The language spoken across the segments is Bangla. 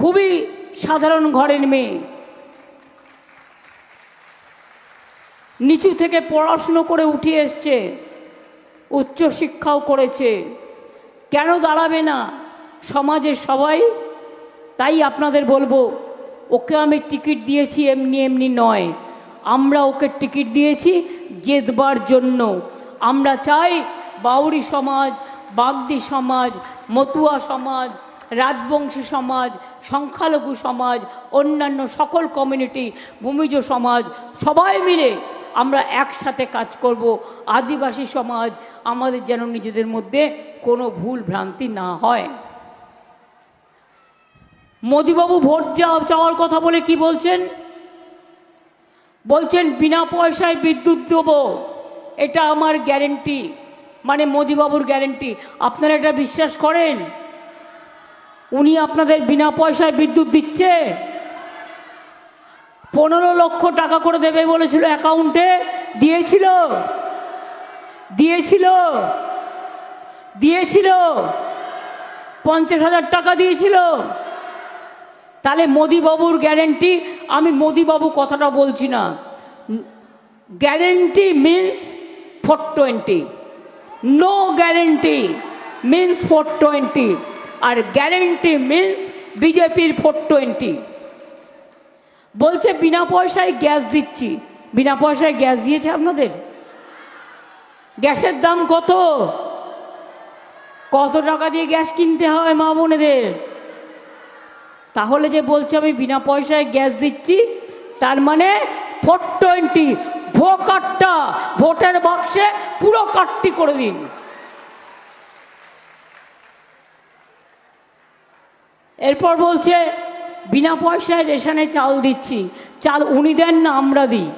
খুবই সাধারণ ঘরের মেয়ে। নিচু থেকে পড়াশুনো করে উঠে এসছে, উচ্চশিক্ষাও করেছে। কেন দাঁড়াবে না? সমাজের সবাই, তাই আপনাদের বলব, ওকে আমি টিকিট দিয়েছি এমনি এমনি নয়। আমরা ওকে টিকিট দিয়েছি জেতবার জন্য। আমরা চাই বাউরি সমাজ, বাগদি সমাজ, মতুয়া সমাজ রাজবংশী সমাজ, সংখ্যালঘু সমাজ, অন্যান্য সকল কমিউনিটি ভূমিজ সমাজ, সবাই মিলে আমরা একসাথে কাজ করব। আদিবাসী সমাজ, আমাদের যেন নিজেদের মধ্যে কোনো ভুল ভ্রান্তি না হয়। মোদিবাবু ভোট যাওয়া চাওয়ার কথা বলে কি বলছেন? বলছেন, বিনা পয়সায় বিদ্যুৎ দেবো, এটা আমার গ্যারেন্টি মানে মোদিবাবুর গ্যারেন্টি আপনারা এটা বিশ্বাস করেন? উনি আপনাদের বিনা পয়সায় বিদ্যুৎ দিচ্ছে। পনেরো লক্ষ টাকা করে দেবে বলেছিল অ্যাকাউন্টে, দিয়েছিল। দিয়েছিল। দিয়েছিল। পঞ্চাশ হাজার টাকা দিয়েছিল। তাহলে মোদিবাবুর গ্যারেন্টি, আমি মোদিবাবু কথাটা বলছি না। Guarantee means four twenty no guarantee means four twenty আর গ্যারেন্টি মিন্স বিজেপির ফোর টোয়েন্টি বলছে, বিনা পয়সায় গ্যাস দিচ্ছি। বিনা পয়সায় গ্যাস দিয়েছে আপনাদের? গ্যাসের দাম কত? কত টাকা দিয়ে গ্যাস কিনতে হয় মা বোনেদের? তাহলে যে বলছে, আমি বিনা পয়সায় গ্যাস দিচ্ছি, তার মানে ফোর টোয়েন্টি ভো কার্ডটা ভোটের বাক্সে পুরো কাটটি করে দিন। এরপর বলছে, বিনা পয়সায় রেশনে চাল দিচ্ছি। চাল উনি দেন না, আমরা দিই।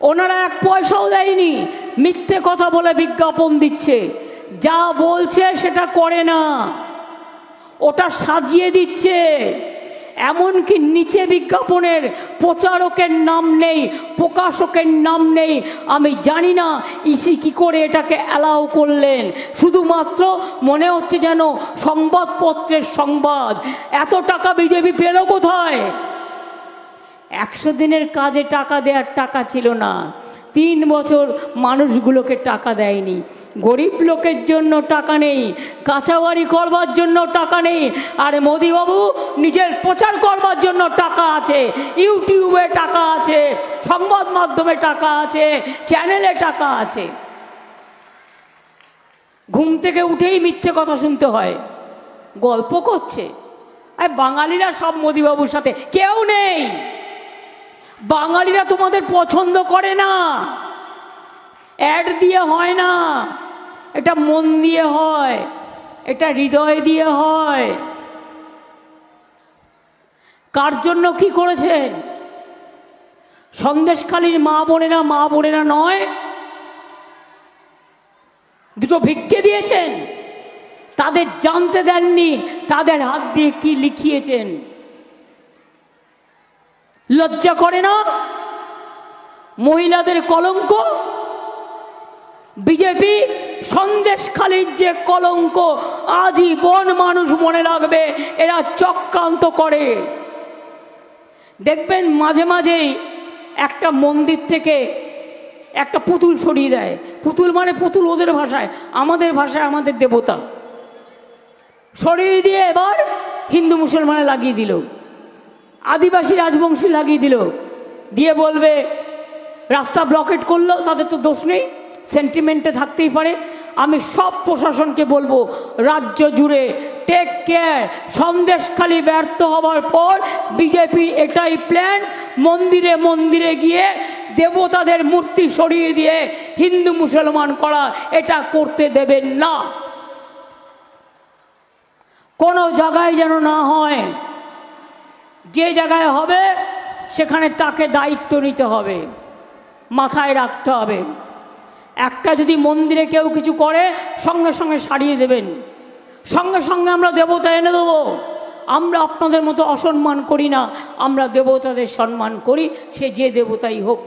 ওনারা এক পয়সাও দেয়নি। মিথ্যে কথা বলে বিজ্ঞাপন দিচ্ছে। যা বলছে সেটা করে না। ওটা সাজিয়ে দিচ্ছে। এমনকি নিচে বিজ্ঞাপনের প্রচারকের নাম নেই, প্রকাশকের নাম নেই। আমি জানি না ইসি কি করে এটাকে অ্যালাউ করলেন। শুধুমাত্র মনে হচ্ছে যেন সংবাদপত্রের সংবাদ। এত টাকা বিজেপি পেল কোথায়? একশো দিনের কাজে টাকা দেওয়ার টাকা ছিল না। তিন বছর মানুষগুলোকে টাকা দেয়নি। গরিব লোকের জন্য টাকা নেই, কাঁচাবাড়ি করবার জন্য টাকা নেই, আর মোদিবাবু নিজের প্রচার করবার জন্য টাকা আছে, ইউটিউবে টাকা আছে, সংবাদ মাধ্যমে টাকা আছে, চ্যানেলে টাকা আছে। ঘুম থেকে উঠেই মিথ্যে কথা শুনতে হয়, গল্প করছে। আর বাঙালিরা সব মোদিবাবুর সাথে, কেউ নেই। বাঙালিরা তোমাদের পছন্দ করে না। অ্যাড দিয়ে হয় না। এটা মন দিয়ে হয়, এটা হৃদয় দিয়ে হয়। কার জন্য কি করেছেন? সন্দেশখালীর মা বোনেরা মা বোনেরা নয়। দুটো ভিক্ষে দিয়েছেন। তাদের জানতে দেননি, তাদের হাত দিয়ে কি লিখিয়েছেন? লজ্জা করে না? মহিলাদের কলঙ্ক? বিজেপি সন্দেশখালীর যে কলঙ্ক আজীবন মানুষ মনে রাখবে, এরা চক্রান্ত করে। দেখবেন মাঝে মাঝেই একটা মন্দির থেকে একটা পুতুল সরিয়ে দেয়। পুতুল মানে পুতুল ওদের ভাষায়, আমাদের ভাষায় আমাদের দেবতা। সরিয়ে দিয়ে এবার হিন্দু মুসলমানে লাগিয়ে দিল। আদিবাসী রাজবংশী লাগিয়ে দিল। দিয়ে বলবে, রাস্তা ব্লকেট করল তাদের তো দোষ নেই সেন্টিমেন্টে থাকতেই পারে। আমি সব প্রশাসনকে বলব, রাজ্য জুড়ে টেক কেয়ার সন্দেশখালি ব্যর্থ হওয়ার পর বিজেপির এটাই প্ল্যান মন্দিরে মন্দিরে গিয়ে দেবতাদের মূর্তি সরিয়ে দিয়ে হিন্দু মুসলমান করা, এটা করতে দেবেন না। কোনো জায়গায় যেন না হয় যে জায়গায় হবে, সেখানে তাকে দায়িত্ব নিতে হবে, মাথায় রাখতে হবে। একটা যদি মন্দিরে কেউ কিছু করে, সঙ্গে সঙ্গে সারিয়ে দেবেন। সঙ্গে সঙ্গে আমরা দেবতা এনে দেবো। আমরা আপনাদের মতো অসম্মান করি না, আমরা দেবতাদের সম্মান করি, সে যে দেবতাই হোক।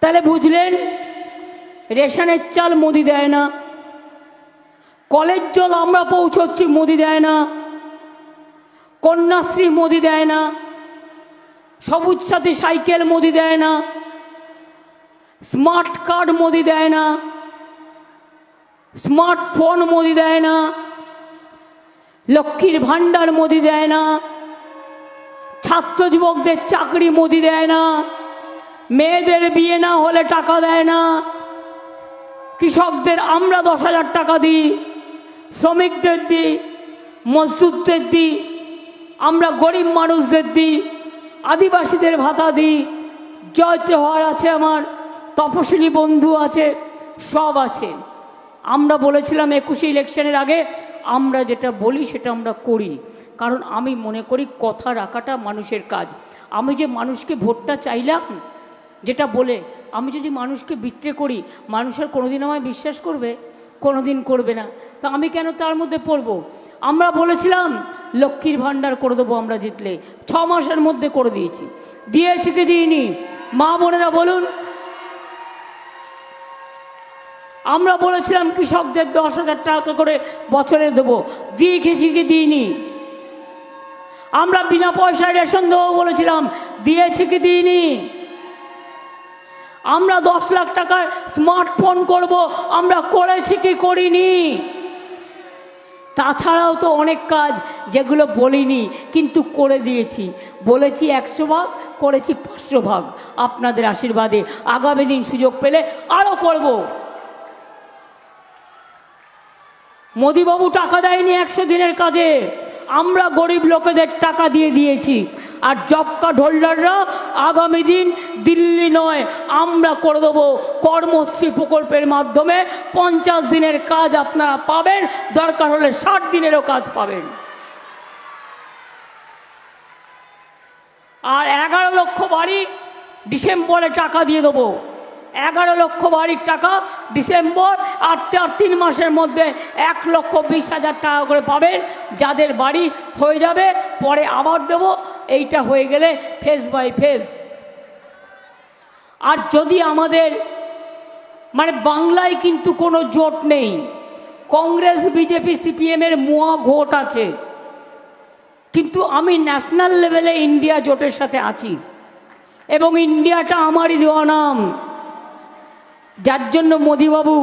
তাহলে বুঝলেন, রেশনের চাল মোদি দেয় না, কলের জল আমরা পৌঁছচ্ছি, মোদি দেয় না। কন্যাশ্রী মোদি দেয় না, সবুজ সাথী সাইকেল মোদি দেয় না, স্মার্ট কার্ড মোদি দেয় না স্মার্টফোন মোদি দেয় না, লক্ষ্মীর ভাণ্ডার মোদি দেয় না, ছাত্র যুবকদের চাকরি মোদি দেয় না, মেয়েদের বিয়ে না হলে টাকা দেয় না, কৃষকদের আমরা দশ হাজার টাকা দিই, শ্রমিকদের দিই, মজদুরদের দিই আমরা গরিব মানুষদের দিই, আদিবাসীদের ভাতা দিই, জয় তেওহার আছে আমার তপশিলি বন্ধু আছে, সব আছে। আমরা বলেছিলাম একুশে ইলেকশনের আগে আমরা যেটা বলি সেটা আমরা করি, কারণ আমি মনে করি কথা রাখাটা মানুষের কাজ। আমি যে মানুষকে ভোটটা চাইলাম, যেটা বলে, আমি যদি মানুষকে বিট্রে করি মানুষের কোনোদিন আমায় বিশ্বাস করবে? কোনোদিন করবে না। তা আমি কেন তার মধ্যে পড়ব? আমরা বলেছিলাম, লক্ষ্মীর ভাণ্ডার করে দেবো আমরা জিতলে। ছ মাসের মধ্যে করে দিয়েছি। দিয়েছি কি দিইনি? মা বোনেরা বলুন। আমরা বলেছিলাম, কৃষকদের দশ হাজার টাকা করে বছরে দেবো। দিয়ে খেয়েছি কি দিইনি? আমরা বিনা পয়সায় রেশন দেবো বলেছিলাম। দিয়েছি কি দিইনি? আমরা দশ লাখ টাকার স্মার্টফোন করব, আমরা করেছি কি করিনি? তাছাড়াও তো অনেক কাজ যেগুলো বলিনি, কিন্তু করে দিয়েছি। বলেছি একশো ভাগ, করেছি পাঁচশো ভাগ। আপনাদের আশীর্বাদে আগামী দিন সুযোগ পেলে আরও করব। মোদিবাবু টাকা দেয়নি একশো দিনের কাজে। আমরা গরিব লোকেদের টাকা দিয়ে দিয়েছি। আর জব কার্ড হোল্ডাররা আগামী দিন দিল্লি নয়, আমরা করে দেবো কর্মশ্রী প্রকল্পের মাধ্যমে পঞ্চাশ দিনের কাজ আপনারা পাবেন, দরকার হলে ষাট দিনেরও কাজ পাবেন। আর এগারো লক্ষ বাড়ি ডিসেম্বরে টাকা দিয়ে দেবো। এগারো লক্ষ বাড়ির টাকা ডিসেম্বর আর চার তিন মাসের মধ্যে এক লক্ষ বিশ হাজার টাকা করে পাবেন। যাদের বাড়ি হয়ে যাবে, পরে আবার দেব। এইটা হয়ে গেলে ফেস বাই ফেস আর যদি আমাদের মানে বাংলায় কিন্তু কোনো জোট নেই। কংগ্রেস, বিজেপি সিপিএমের মোয়া ভোট আছে। কিন্তু আমি ন্যাশনাল লেভেলে ইন্ডিয়া জোটের সাথে আছি। এবং ইন্ডিয়াটা আমারই দেওয়া নাম। যার জন্য মোদিবাবু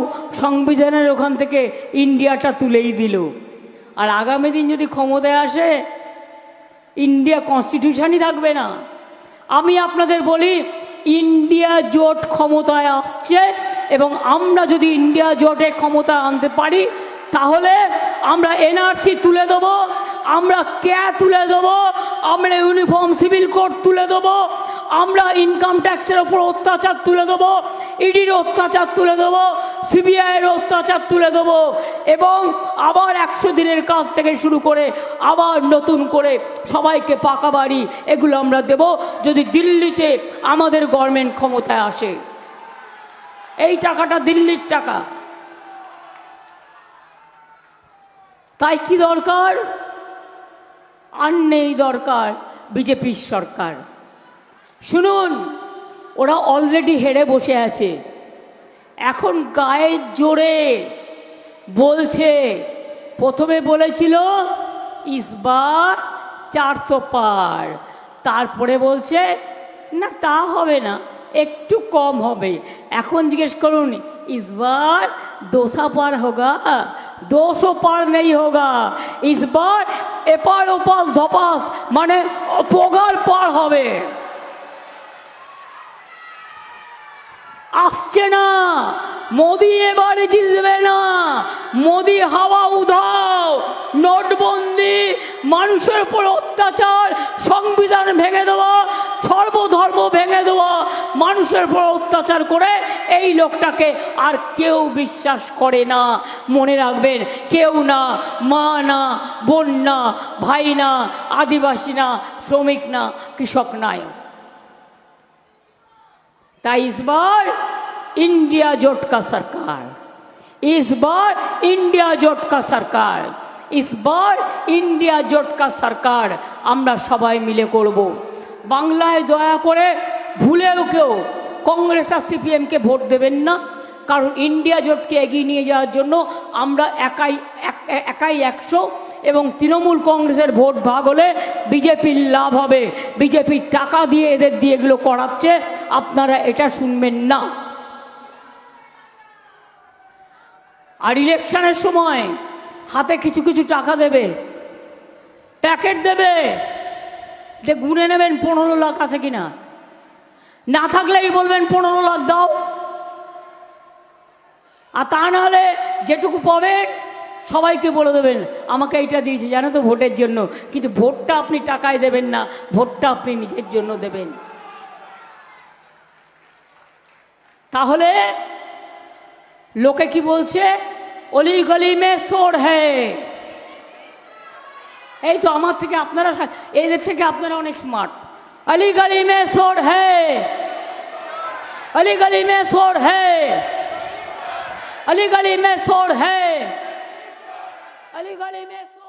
সংবিধানের ওখান থেকে ইন্ডিয়াটা তুলেই দিল। আর আগামী দিন যদি ক্ষমতায় আসে, ইন্ডিয়া কনস্টিটিউশনই থাকবে না। আমি আপনাদের বলি, ইন্ডিয়া জোট ক্ষমতায় আসছে এবং আমরা যদি ইন্ডিয়া জোটে ক্ষমতা আনতে পারি, তাহলে আমরা এনআরসি তুলে দেবো, আমরা ক্যা তুলে দেবো, আমরা ইউনিফর্ম সিভিল কোড তুলে দেবো, আমরা ইনকাম ট্যাক্সের ওপর অত্যাচার তুলে দেবো ইডির অত্যাচার তুলে দেবো, সিবিআইয়ের অত্যাচার তুলে দেবো এবং আবার একশো দিনের কাজ থেকে শুরু করে আবার নতুন করে সবাইকে পাকা বাড়ি এগুলো আমরা দেব যদি দিল্লিতে আমাদের গভর্নমেন্ট ক্ষমতায় আসে। এই টাকাটা দিল্লির টাকা। তাই কি দরকার? আর নেই দরকার বিজেপির সরকার। শুনুন ওরা অলরেডি হেরে বসে আছে এখন গায়ের জোরে বলছে প্রথমে বলেছিল ইসবার চারশো পার তারপরে বলছে না তা হবে না একটু কম হবে এখন জিজ্ঞেস করুন इस बार दोसा पार होगा दो सौ पार नहीं होगा इस बार এপার ওপাস ধপাস মানে পোগার পার হবে আসছে না। মোদি এবারে জিতবে না। মোদি হাওয়া উধাও। নোটবন্দি, মানুষের উপর অত্যাচার, সংবিধান ভেঙে দেওয়া, সর্বধর্ম ভেঙে দেওয়া, মানুষের উপর অত্যাচার করে এই লোকটাকে আর কেউ বিশ্বাস করে না। মনে রাখবেন, কেউ না, মা না, বোন না, ভাই না, আদিবাসী না, শ্রমিক না, কৃষক নাই ताई इस बार इंडिया जोट का सरकार इस बार इंडिया जोट का सरकार इस बार ইন্ডিয়া জোট কা সরকার আমরা সবাই মিলে করব বাংলায় দয়া করে ভুলেও কেউ কংগ্রেস আর সিপিএমকে ভোট দেবেন না কারণ ইন্ডিয়া জোটকে এগিয়ে নিয়ে যাওয়ার জন্য আমরা একাই এক- একাই একশো এবং তৃণমূল কংগ্রেসের ভোট ভাগ হলে বিজেপির লাভ হবে বিজেপির টাকা দিয়ে এদের দিয়ে এগুলো করাচ্ছে আপনারা এটা শুনবেন না। আর ইলেকশনের সময় হাতে কিছু কিছু টাকা দেবে, প্যাকেট দেবে, যে গুনে নেবেন পনেরো লাখ আছে কিনা। না থাকলেই বলবেন পনেরো লাখ দাও। আর তা নাহলে যেটুকু পাবেন, সবাইকে বলে দেবেন, আমাকে এইটা দিয়েছে, জানো তো, ভোটের জন্য। কিন্তু ভোটটা আপনি টাকায় দেবেন না, ভোটটা আপনি নিজের জন্য দেবেন। তাহলে লোকে কি বলছে অলি গলি মে সোর হ্যায় এই তো আমার থেকে আপনারা সা- এদের থেকে আপনারা অনেক স্মার্ট अली गली में शोर है अली गली में शोर है अली गली में शोर है अली गली में शोर